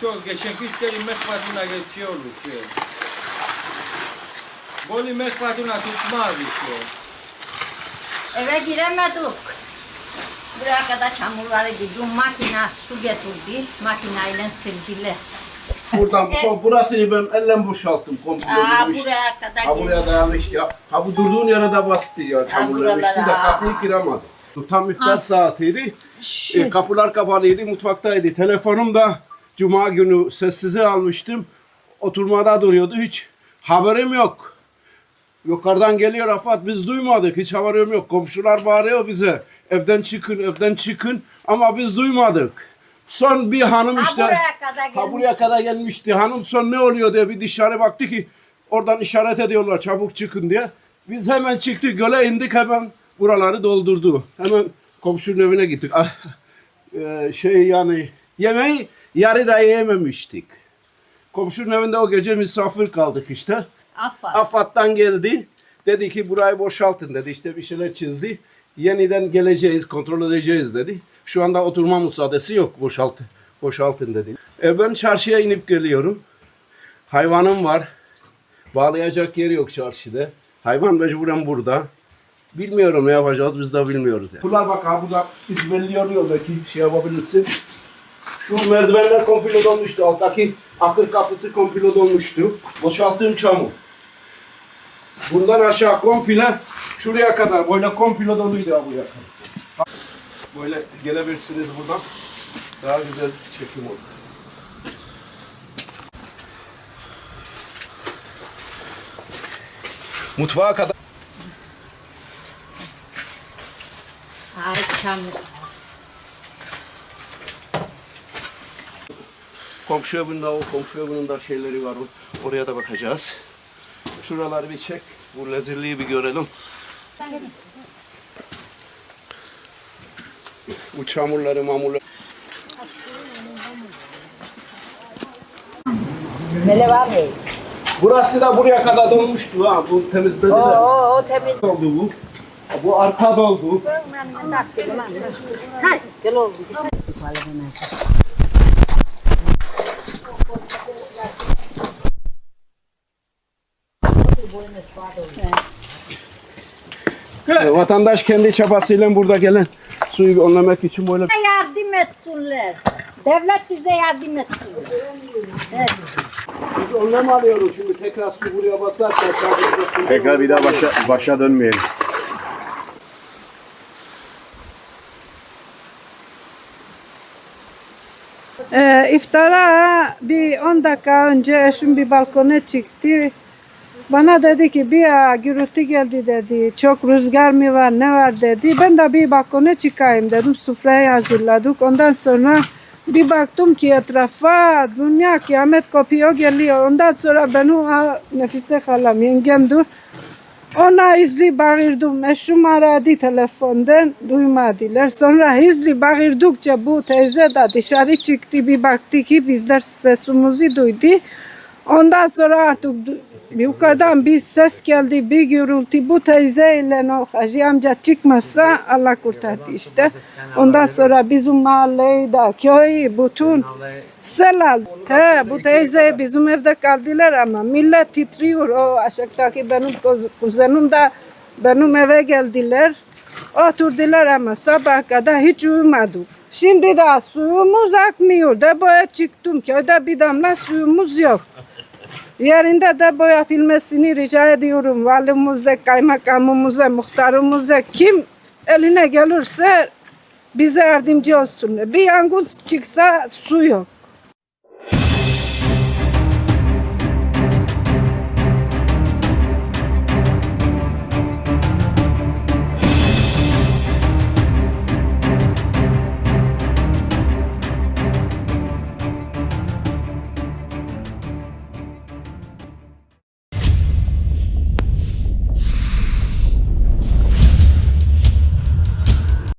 Şu geçen kış de yemek fatuna geçiyor şey. Bol yemek fatuna tutmaz şey. Eve giremedik. Buraya kadar çamurları gidiyor. Makine su getirdi. Makineyle sildiler. Buradan Evet. bu- burasını ben elle boşalttım komple. Aa, bu işte. buraya kadar Ha buraya dayanmıştı ya. Ha bu durduğun yere de bastı ya çamurlar buralara. işte de kapıyı kıramadı. Bu Tam iftar saatiydi. E, kapılar kapalıydı, mutfaktaydı. Telefonum da cuma günü sessize almıştım. Oturmada duruyordu hiç haberim yok. Yukarıdan geliyor Afat biz duymadık hiç haberim yok. Komşular bağırıyor bize evden çıkın evden çıkın ama biz duymadık. Son bir hanım Ha, işte buraya kadar ha buraya kadar gelmişti. Hanım son ne oluyor diye bir dışarı baktı ki oradan işaret ediyorlar çabuk çıkın diye. Biz hemen çıktık göle indik hemen buraları doldurdu. Hemen komşunun evine gittik. Eee, şey yani yemeği yarıda yememiştik. Komşunun evinde o gece misafir kaldık işte. Affat. Afat'tan geldi. Dedi ki burayı boşaltın dedi. İşte bir şeyler çizdi. Yeniden geleceğiz, kontrol edeceğiz dedi. Şu anda oturma müsaadesi yok. Boşalt, boşaltın dedi. E ben çarşıya inip geliyorum. Hayvanım var. Bağlayacak yer yok çarşıda. Hayvan mecburen burada. Bilmiyorum ne yapacağız biz de bilmiyoruz. Yani. Bunlar bak ha bu da biz belli oluyor belki şey yapabilirsin. Şu merdivenler komple dolmuştu. Alttaki akır kapısı komple dolmuştu. Boşalttığım çamur. Bundan aşağı komple şuraya kadar böyle komple doluydu ha buraya. Böyle gelebilirsiniz buradan. Daha güzel çekim olur. Mutfağa kadar. Ay çamur. Komşu evinde o komşu evinin de şeyleri var. Oraya da bakacağız. Şuraları bir çek. Bu lezzetliği bir görelim. Bu çamurları mamurları. Böyle var mı? Burası da buraya kadar dolmuştu ha. Bu temizlediler. Oo, o temiz. Doldu bu. Bu arka doldu. Gel oğlum. E, Vatandaş kendi çabasıyla burada gelen suyu önlemek için böyle Yardım etsinler. Devlet bize yardım etsin. Evet. Biz önlem alıyoruz şimdi tekrar su buraya basarsa Tekrar bir daha başa, başa dönmeyelim. Ee, iftara bir 10 dakika önce eşim bir balkona çıktı. Bana dedi ki bir ya, gürültü geldi dedi. Çok rüzgar mı var ne var dedi. Ben de bir balkona çıkayım dedim. Sufrayı hazırladık. Ondan sonra bir baktım ki etrafa dünya kıyamet kopuyor geliyor. Ondan sonra benim ha, Nefise halam yengemdir. Ona hızlı bağırdım. Eşim aradı telefondan duymadılar. Sonra hızlı bağırdıkça bu teyze de dışarı çıktı. Bir baktı ki bizler sesimizi duydu. Ondan sonra artık yukarıdan bir ses geldi, bir gürültü. Bu teyze ile o Hacı amca çıkmasa Allah kurtardı işte. Ondan sonra bizim mahalleyi de köyü bütün sel aldı. He, bu teyze bizim evde kaldılar ama millet titriyor. O aşağıdaki benim kuz- kuzenim de benim eve geldiler. Oturdular ama sabah kadar hiç uyumadık. Şimdi de suyumuz akmıyor. Depoya çıktım. Köyde bir damla suyumuz yok. Yerinde de bu yapılmasını rica ediyorum. Valimize, kaymakamımıza, muhtarımıza kim eline gelirse bize yardımcı olsun. Bir yangın çıksa su yok.